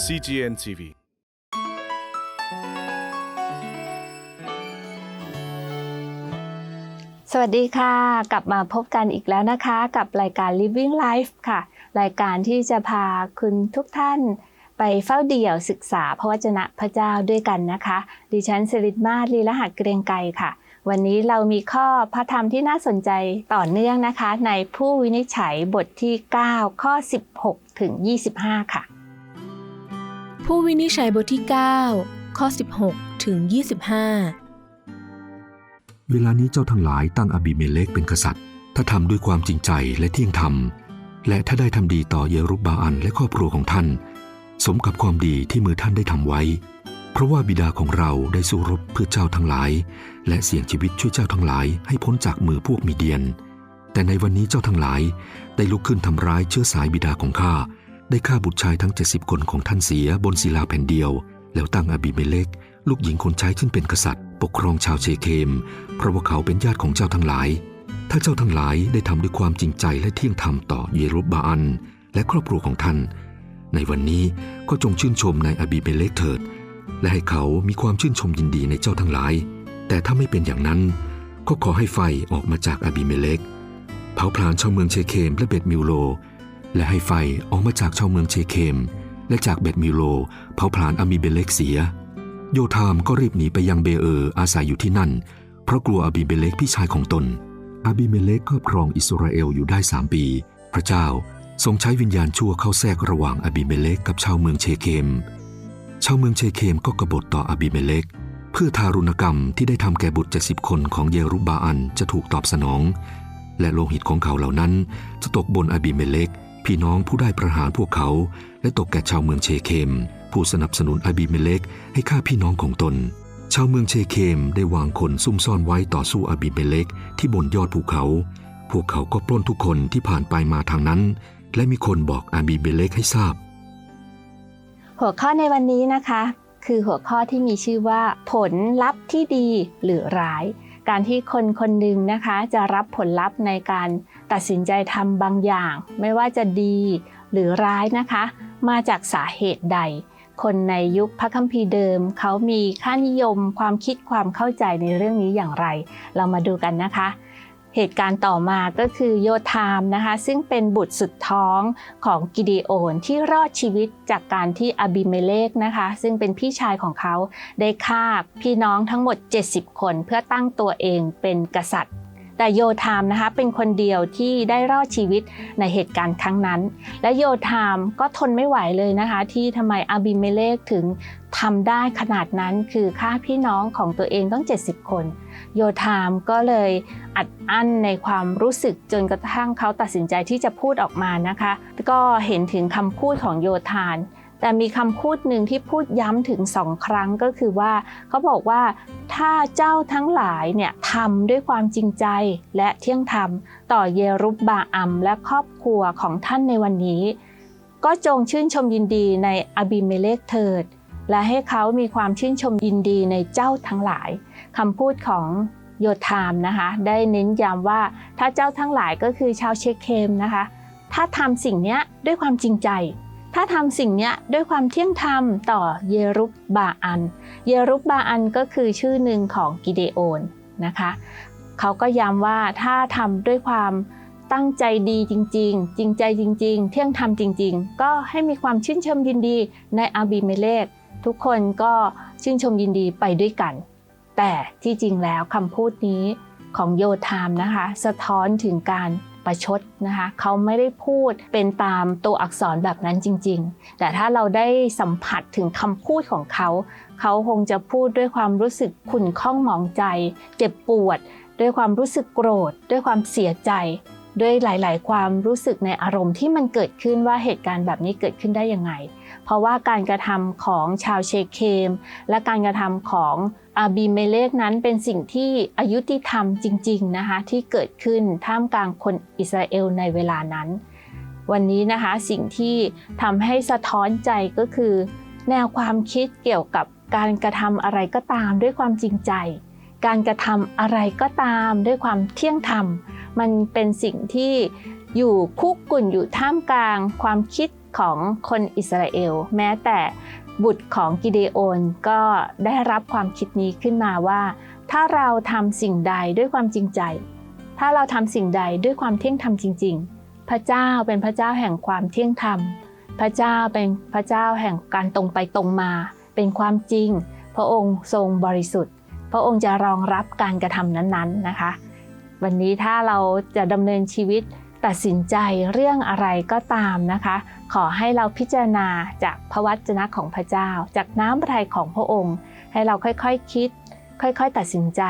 CGN TV สวัสดีค่ะ กลับมาพบกันอีกแล้วนะคะ กับรายการ Living Life ค่ะ รายการที่จะพาคุณทุกท่านไปเฝ้าเดี่ยวศึกษาพระวจนะพระเจ้าด้วยกันนะคะ ดิฉันสิริมาศลีละหัสเกรียงไกรค่ะ วันนี้เรามีข้อพระธรรมที่น่าสนใจต่อเนื่องนะคะ ในผู้วินิจฉัยบทที่ 9 ข้อ 16 ถึง 25 ค่ะ ผู้วินิจฉัยบทที่ 9 ข้อ 16 ถึง 25 เวลานี้เจ้าทั้งหลายตั้งอบิเมเลกเป็นกษัตริย์ ถ้าทำด้วยความจริงใจและเที่ยงธรรม และถ้าได้ทำดีต่อเยรุบบาอันและครอบครัวของท่าน สมกับความดีที่มือท่านได้ทำไว้ เพราะว่าบิดาของเราได้สู้รบเพื่อเจ้าทั้งหลาย และเสี่ยงชีวิตช่วยเจ้าทั้งหลายให้พ้นจากมือพวกมีเดียน แต่ในวันนี้เจ้าทั้งหลายได้ลุกขึ้นทำร้ายเชื้อสายบิดาของข้า ได้ฆ่าบุตรชายทั้ง 70 คนของท่านเสียบนศิลาแผ่นเดียว แล้วตั้งอบิเมเลก ลูกหญิงคนใช้ขึ้นเป็นกษัตริย์ ปกครองชาวเชเคม เพราะว่าเขาเป็นญาติของเจ้าทั้งหลาย ถ้าเจ้าทั้งหลายได้ทำด้วยความจริงใจและเที่ยงธรรมต่อเยรูบาอัน และครอบครัวของท่าน ในวันนี้ก็จงชื่นชมในอบิเมเลกเถิด และให้เขามีความชื่นชมยินดีในเจ้าทั้งหลาย แต่ถ้าไม่เป็นอย่างนั้น ก็ขอให้ไฟออกมาจากอบิเมเลกเผาผลาญชาวเมืองเชเคมและเบตมิวโล และให้ไฟออกมาจากชาวเมืองเชเคม และจากเบตมิโลเผาผลาญอามิเบเลกเสีย โยธามก็รีบหนีไปยังเบเออร์อาศัยอยู่ที่นั่น เพราะกลัวอบิเมเลกพี่ชายของตน อาบิเมเลกครอบครองอิสราเอลอยู่ได้สามปี พระเจ้าทรงใช้วิญญาณชั่วเข้าแทรกระหว่างอบิเมเลกกับชาวเมืองเชเคม ชาวเมืองเชเคมก็กบฏต่ออบิเมเลกเพื่อทารุณกรรมที่ได้ทำแก่บุตรเจ็ดสิบคนของเยรุบบาอันจะถูกตอบสนอง และโลหิตของเขาเหล่านั้นจะตกบนอบิเมเลก พี่น้องผู้ได้ประหารพวกเขา และตกแก่ชาวเมืองเชเคม ผู้สนับสนุนอบิเมเลกให้ฆ่าพี่น้องของตน ชาวเมืองเชเคมได้วางคนซุ่มซ่อนไว้ต่อสู้อบิเมเลกที่บนยอดภูเขา พวกเขาก็ปล้นทุกคนที่ผ่านไปมาทางนั้น และมีคนบอกอบิเมเลกให้ทราบ หัวข้อในวันนี้นะคะ คือหัวข้อที่มีชื่อว่า ผลลัพธ์ที่ดีหรือร้าย การที่คนคนหนึ่งนะคะจะรับผลลัพธ์ในการตัดสินใจทำบางอย่าง ไม่ว่าจะดีหรือร้ายนะคะ มาจากสาเหตุใด คนในยุคพระคัมภีร์เดิม เขามีค่านิยมความคิดความเข้าใจในเรื่องนี้อย่างไร เรามาดูกันนะคะ เหตุการณ์ต่อมาก็คือโยธามนะคะซึ่งเป็นบุตรสุดท้องของกิเดโอนที่รอดชีวิตจากการที่อบิเมเลกนะคะซึ่งเป็นพี่ชายของเขาได้ฆ่าพี่น้องทั้งหมด 70 คนเพื่อตั้งตัวเองเป็นกษัตริย์ แต่โยธามนะคะเป็นคนเดียวที่ได้รอดชีวิตในเหตุการณ์ครั้งนั้น และโยธามก็ทนไม่ไหวเลยนะคะ ที่ทำไมอาบิเมเลกถึงทำได้ขนาดนั้นคือฆ่าพี่น้องของตัวเองต้อง 70 คน โยธามก็เลยอัดอั้นในความรู้สึกจนกระทั่งเขาตัดสินใจที่จะพูดออกมานะคะ ก็เห็นถึงคำพูดของโยธาน แต่มีคำพูดหนึ่งที่พูดย้ำถึงสองครั้งก็คือว่า เขาบอกว่าถ้าเจ้าทั้งหลายเนี่ยทำด้วยความจริงใจและเที่ยงธรรม ต่อเยรุบบาอัมและครอบครัวของท่านในวันนี้ ก็จงชื่นชมยินดีในอบิเมเลกเถิด และให้เขามีความชื่นชมยินดีในเจ้าทั้งหลายคำพูดของโยธามนะคะได้เน้นย้ำว่าถ้าเจ้าทั้งหลายก็คือชาวเชคเคมนะคะ ถ้าทำสิ่งนี้ด้วยความจริงใจ ถ้าทำสิ่งนี้ด้วยความเที่ยงธรรมต่อเยรุบบาอัน เยรุบบาอันก็คือชื่อหนึ่งของกิเดโอนนะคะเขาก็ย้ำว่าถ้าทำด้วยความตั้งใจดีจริง ๆ จริงใจจริง ๆ เที่ยงธรรมจริง ๆ ก็ให้มีความชื่นชมยินดีในอาบิเมเลกทุกคนก็ชื่นชมยินดีไปด้วยกัน แต่ที่จริงแล้วคำพูดนี้ของโยธามนะคะ สะท้อนถึงการ ประชดนะคะเขาไม่ได้พูดเป็นตามตัวอักษรแบบนั้นจริง ๆ แต่ถ้าเราได้สัมผัสถึงคำพูดของเขา เขาคงจะพูดด้วยความรู้สึกขุ่นข้องหมองใจ เจ็บปวด ด้วยความรู้สึกโกรธ ด้วยความเสียใจ ด้วยหลาย ๆ ความรู้สึกในอารมณ์ที่มันเกิดขึ้นว่าเหตุการณ์แบบนี้เกิดขึ้นได้ยังไง เพราะว่าการกระทำของชาวเชเคม และการกระทำของ อาบีเมเลกนั้นเป็นสิ่งที่อายุติธรรมจริงๆนะคะที่เกิดขึ้นท่ามกลางคนอิสราเอลในเวลานั้น วันนี้นะคะสิ่งที่ทำให้สะท้อนใจก็คือ แนวความคิดเกี่ยวกับการกระทำอะไรก็ตามด้วยความจริงใจ การกระทำอะไรก็ตามด้วยความเที่ยงธรรม มันเป็นสิ่งที่อยู่คุกกุ่นอยู่ท่ามกลางความคิดของคนอิสราเอล แม้แต่ บุตรของกิเดโอนก็ได้รับความคิดนี้ขึ้นมาว่า ถ้าเราทำสิ่งใดด้วยความจริงใจ ถ้าเราทำสิ่งใดด้วยความเที่ยงธรรมจริง ๆ พระเจ้าเป็นพระเจ้าแห่งความเที่ยงธรรม พระเจ้าเป็นพระเจ้าแห่งการตรงไปตรงมา เป็นความจริง พระองค์ทรงบริสุทธิ์ พระองค์จะรองรับการกระทำนั้นๆนะคะ วันนี้ถ้าเราจะดำเนินชีวิต ตัดสินใจเรื่องอะไรก็ตามนะคะ ขอให้เราพิจารณาจากพระวจนะของพระเจ้า จากน้ำพระทัยของพระองค์ ให้เราค่อยๆคคิด ค่อยๆ ตัดสินใจ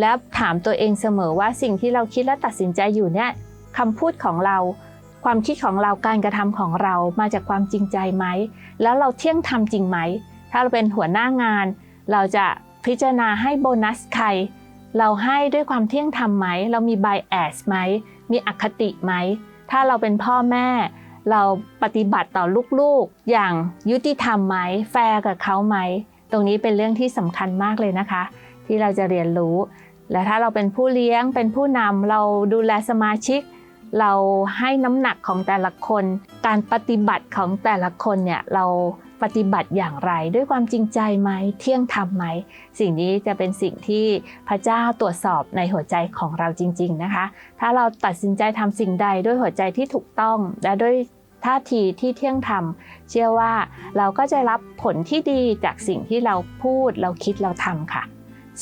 และถามตัวเองเสมอว่าสิ่งที่เราคิดและตัดสินใจอยู่เนี่ยคำพูดของเรา ความคิดของเราการกระทำของเรามาจากความจริงใจไหม แล้วเราเที่ยงธรรมจริงไหม ถ้าเราเป็นหัวหน้างาน เราจะพิจารณาให้โบนัสใคร เราให้ด้วยความเที่ยงธรรมไหม เรามีไบแอสไหม มีอคติไหม ถ้าเราเป็นพ่อแม่ เราปฏิบัติต่อลูกๆ อย่างยุติธรรมไหม แฟร์กับเขาไหม ตรงนี้เป็นเรื่องที่สำคัญมากเลยนะคะ ที่เราจะเรียนรู้ และถ้าเราเป็นผู้เลี้ยง เป็นผู้นำเราดูแลสมาชิก เราให้น้ำหนักของแต่ละคน การปฏิบัติของแต่ละคนเนี่ยเรา ปฏิบัติอย่างไรด้วยความจริงใจไหมเที่ยงธรรมไหม สิ่งนี้จะเป็นสิ่งที่พระเจ้าตรวจสอบในหัวใจของเราจริง ๆนะคะ ถ้าเราตัดสินใจทำสิ่งใดด้วยหัวใจที่ถูกต้องและด้วยท่าทีที่เที่ยงธรรม เชื่อว่าเราก็จะรับผลที่ดีจากสิ่งที่เราพูดเราคิดเราทำค่ะ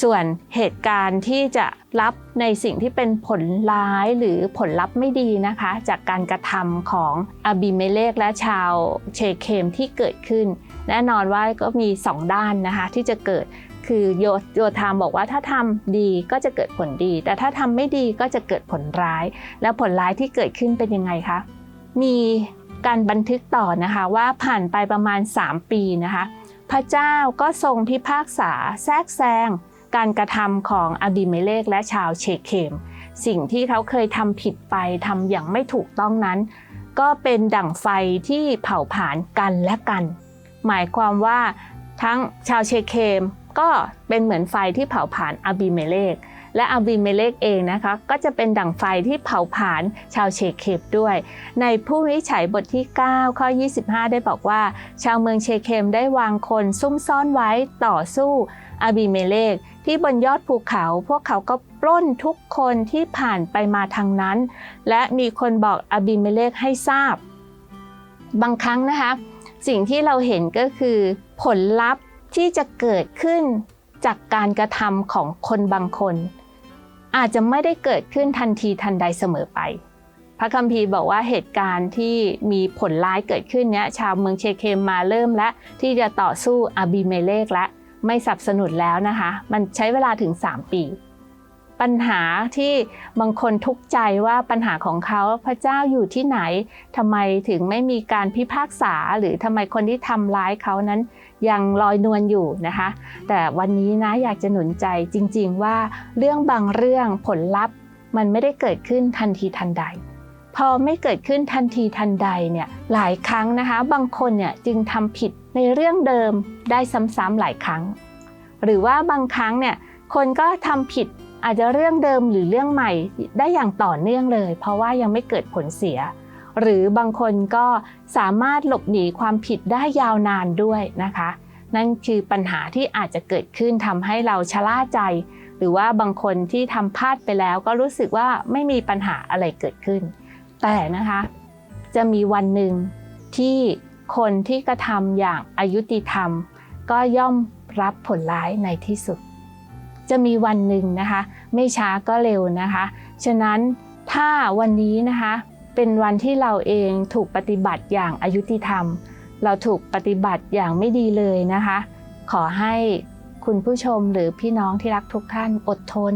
ส่วนเหตุการณ์ที่จะรับในสิ่งที่เป็นผลร้ายหรือผลลัพธ์ไม่ดีนะคะ จากการกระทำของอาบิเมเลกและชาวเชเคมที่เกิดขึ้น แน่นอนว่าก็มี 2 ด้านนะคะที่จะเกิดคือโยโยธามบอกว่าถ้าทำดีก็จะเกิดผลดี แต่ถ้าทำไม่ดีก็จะเกิดผลร้าย แล้วผลร้ายที่เกิดขึ้นเป็นยังไงคะมีการบันทึกต่อนะคะว่าผ่านไปประมาณ 3 ปีนะคะ พระเจ้าก็ทรงพิพากษาแทรกแซง การกระทำของอบิเมเลกและชาวเชเคม สิ่งที่เขาเคยทำผิดไปทำอย่างไม่ถูกต้องนั้น ก็เป็นดั่งไฟที่เผาผลาญกันและกัน หมายความว่าทั้งชาวเชเคมก็เป็นเหมือนไฟที่เผาผลาญอบิเมเลกและอาบิเมเลกเองนะคะก็จะเป็นดั่งไฟที่เผาผลาญชาวเชเคมด้วย ในผู้วิจัยบทที่ 9 ข้อ 25 ได้บอกว่า ชาวเมืองเชเคมได้วางคนซุ่มซ่อนไว้ต่อสู้อาบิเมเลก ที่บนยอดภูเขา พวกเขาก็ปล้นทุกคนที่ผ่านไปมาทางนั้น และมีคนบอกอาบิเมเลกให้ทราบ บางครั้งนะคะ สิ่งที่เราเห็นก็คือ ผลลัพธ์ที่จะเกิดขึ้นจากการกระทำของคนบางคน อาจจะไม่ได้เกิดขึ้นทันทีทันใดเสมอไป พระคัมภีร์บอกว่าเหตุการณ์ที่มีผลร้ายเกิดขึ้นเนี้ยชาวเมืองเชเคมมาเริ่มและที่จะต่อสู้อาบิเมเลกและ ไม่สนับสนุนแล้วนะคะ มันใช้เวลาถึง 3 ปี ปัญหาที่บางคนทุกข์ใจว่าปัญหาของเขาพระเจ้าอยู่ที่ไหนทำไมถึงไม่มีการพิพากษา หรือทำไมคนที่ทำร้ายเขานั้นยังลอยนวลอยู่นะคะ แต่วันนี้นะอยากจะหนุนใจจริง ๆ ว่าเรื่องบางเรื่องผลลัพธ์มันไม่ได้เกิดขึ้นทันทีทันใด พอไม่เกิดขึ้นทันทีทันใดเนี่ยหลายครั้งนะคะ บางคนเนี่ยจึงทำผิดในเรื่องเดิมได้ซ้ำๆหลายครั้ง หรือว่าบางครั้งเนี่ยคนก็ทำผิดอาจจะเรื่องเดิมหรือเรื่องใหม่ได้อย่างต่อเนื่องเลย เพราะว่ายังไม่เกิดผลเสีย หรือบางคนก็สามารถหลบหนีความผิดได้ยาวนานด้วยนะคะ นั่นคือปัญหาที่อาจจะเกิดขึ้นทำให้เราชะล่าใจ หรือว่าบางคนที่ทำพลาดไปแล้วก็รู้สึกว่าไม่มีปัญหาอะไรเกิดขึ้น แต่นะคะจะมีวันหนึ่งที่คนที่กระทำอย่างอายุติธรรม ก็ย่อมรับผลร้ายในที่สุด จะมีวันหนึ่งนะคะ ไม่ช้าก็เร็วนะคะ ฉะนั้นถ้าวันนี้นะคะเป็นวันที่เราเองถูกปฏิบัติอย่างอายุติธรรม เราถูกปฏิบัติอย่างไม่ดีเลยนะคะ ขอให้คุณผู้ชมหรือพี่น้องที่รักทุกท่านอดทน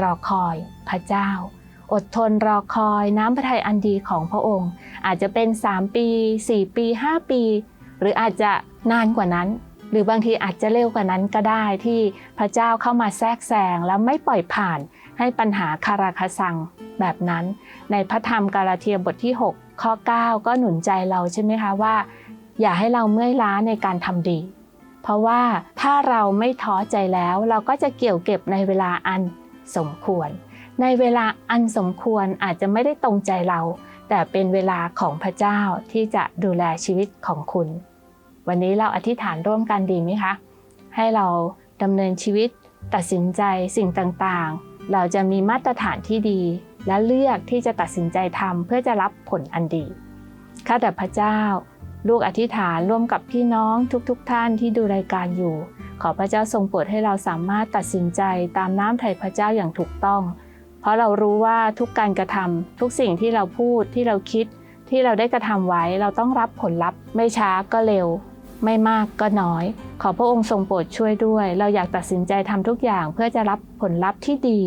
รอคอยพระเจ้า อดทนรอคอยน้ำพระทัยอันดีของพระองค์ อาจจะเป็น 3 ปี 4 ปี 5 ปี หรืออาจจะนานกว่านั้น หรือบางทีอาจจะเร็วกว่านั้นก็ได้ที่พระเจ้าเข้ามาแทรกแซงแล้วไม่ปล่อยผ่านให้ปัญหาคาราคาซังแบบนั้น ในพระธรรมกาลาเทียบทที่ 6 ข้อ 9 ก็หนุนใจเราใช่ไหมคะว่า อย่าให้เราเมื่อยล้าในการทำดี เพราะว่าถ้าเราไม่ท้อใจแล้วเราก็จะเกี่ยวเก็บในเวลาอันสมควร ในเวลาอันสมควรอาจจะไม่ได้ตรงใจเรา แต่เป็นเวลาของพระเจ้าที่จะดูแลชีวิตของคุณ วันนี้เราอธิษฐานร่วมกันดีไหมคะ ให้เราดำเนินชีวิต ตัดสินใจสิ่งต่างๆ เราจะมีมาตรฐานที่ดี และเลือกที่จะตัดสินใจทำเพื่อจะรับผลอันดี ข้าแต่พระเจ้า ลูกอธิษฐานร่วมกับพี่น้องทุกๆทท่านที่ดูรายการอยู่ ขอพระเจ้าทรงโปรดให้เราสามารถตัดสินใจตามน้ำไถ่พระเจ้าอย่างถูกต้อง เพราะเรารู้ว่าทุกการกระทำทุกสิ่งที่เราพูดที่เราคิดที่เราได้กระทำไว้เราต้องรับผลลัพธ์ ไม่ช้าก็เร็ว ไม่มากก็น้อย ขอพระองค์ทรงโปรดช่วยด้วย เราอยากตัดสินใจทำทุกอย่าง เพื่อจะรับผลลัพธ์ที่ดี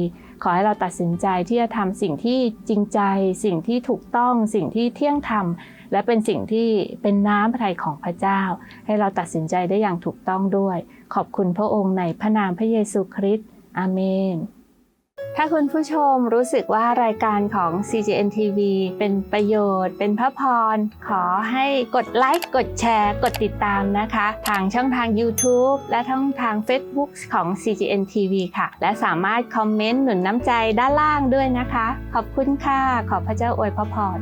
ขอให้เราตัดสินใจที่จะทำสิ่งที่จริงใจ สิ่งที่ถูกต้อง สิ่งที่เที่ยงธรรมและเป็นสิ่งที่เป็นน้ำพระทัยของพระเจ้า ให้เราตัดสินใจได้อย่างถูกต้องด้วย ขอบคุณพระองค์ในพระนามพระเยซูคริสต์อาเมน ถ้าคุณผู้ชมรู้สึกว่ารายการของ CGN TV เป็นประโยชน์ เป็นพระพร ขอให้กดไลค์ กดแชร์ กดติดตามนะคะ ทางช่องทาง YouTube และช่องทาง Facebook ของ CGN TV ค่ะ และสามารถคอมเมนต์หนุนน้ำใจด้านล่างด้วยนะคะ ขอบคุณค่ะ ขอพระเจ้าอวยพระพร